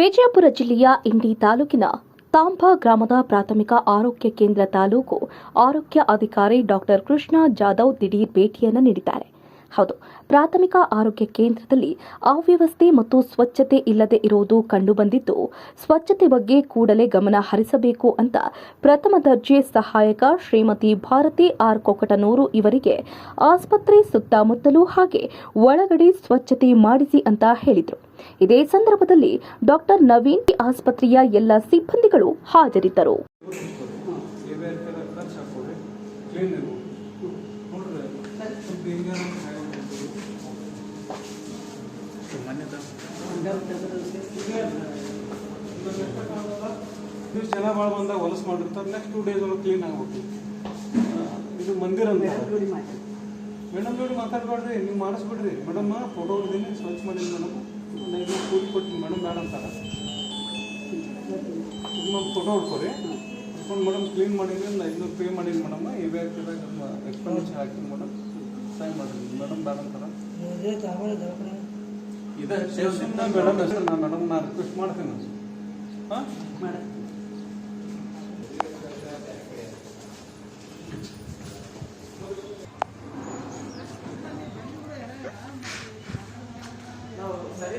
ವಿಜಯಪುರ ಜಿಲ್ಲೆಯ ಇಂಡಿ ತಾಲೂಕಿನ ತಾಂಬಾ ಗ್ರಾಮದ ಪ್ರಾಥಮಿಕ ಆರೋಗ್ಯ ಕೇಂದ್ರ ತಾಲೂಕು ಆರೋಗ್ಯ ಅಧಿಕಾರಿ ಡಾಕ್ಟರ್ ಕೃಷ್ಣ ಜಾಧವ್ ದಿಢೀರ್ ಭೇಟಿಯನ್ನು ನೀಡಿದ್ದಾರೆ. ಹೌದು. ಪ್ರಾಥಮಿಕ ಆರೋಗ್ಯ ಕೇಂದ್ರದಲ್ಲಿ ಅವ್ಯವಸ್ಥೆ ಮತ್ತು ಸ್ವಚ್ಛತೆ ಇಲ್ಲದೆ ಇರುವುದು ಕಂಡುಬಂದಿದ್ದು, ಸ್ವಚ್ಛತೆ ಬಗ್ಗೆ ಕೂಡಲೇ ಗಮನ ಹರಿಸಬೇಕು ಅಂತ ಪ್ರಥಮ ದರ್ಜೆ ಸಹಾಯಕ ಶ್ರೀಮತಿ ಭಾರತಿ ಆರ್ ಕೊಕಟನೂರು ಇವರಿಗೆ ಆಸ್ಪತ್ರೆ ಸುತ್ತಮುತ್ತಲೂ ಹಾಗೆ ಒಳಗಡೆ ಸ್ವಚ್ಛತೆ ಮಾಡಿಸಿ ಅಂತ ಹೇಳಿದರು. ಇದೇ ಸಂದರ್ಭದಲ್ಲಿ ಡಾಕ್ಟರ್ ನವೀನ್ ಆಸ್ಪತ್ರೆಯ ಎಲ್ಲ ಸಿಬ್ಬಂದಿಗಳು ಹಾಜರಿದ್ದರು. ನೀವು ಜನ ಭಾಳ ಬಂದಾಗ ಹೊಲಸು ಮಾಡಿರ್ತಾರೆ. ನೆಕ್ಸ್ಟ್ ಟೂ ಡೇಸ್ ಒಳಗೆ ಕ್ಲೀನ್ ಆಗ್ಬೇಕು ಇದು ಮಂದಿರ ಅಂತ. ಮೇಡಮ್ ನೋಡಿ ಮಾತಾಡ್ಬೇಡ್ರಿ ನೀವು ಮಾಡಿಸ್ಬಿಡ್ರಿ. ಮೇಡಮ್ ಫೋಟೋ ಹೊಡೆದೀನಿ ಸ್ವಚ್ಛ ಮಾಡೀನಿ ಮೇಡಮ್ ನೈಟ್ ಕೂಲಿ ಕೊಟ್ಟಿನಿ ಮೇಡಮ್ ಬೇಡ ಅಂತಾರ ಇನ್ನೊಂದು ಫೋಟೋ ಹೊಡ್ಕೊರಿ. ಹೊಡ್ಕೊಂಡು ಮೇಡಮ್ ಕ್ಲೀನ್ ಮಾಡೀನಿ ಒಂದು ಐದುನೂರು ಪೇ ಮಾಡೀನಿ ಮೇಡಮ್ ಇವೇ ನಮ್ಮ ಎಕ್ಸ್ಪೆಂಡಿಚರ್ ಹಾಕಿ ಮೇಡಮ್ ಸೈನ್ ಮಾಡಿರಿ ಮೇಡಮ್ ಬೇಡ ಅಂತಾರ. ಇದೆ ಮೇಡಮ್ ಹೆಸರು ನಾನು ಮೇಡಮ್ ನಾನು ರಿಕ್ವೆಸ್ಟ್ ಮಾಡ್ತೀನಿ. ಹಾಂ? ನಾವು ಸರಿ.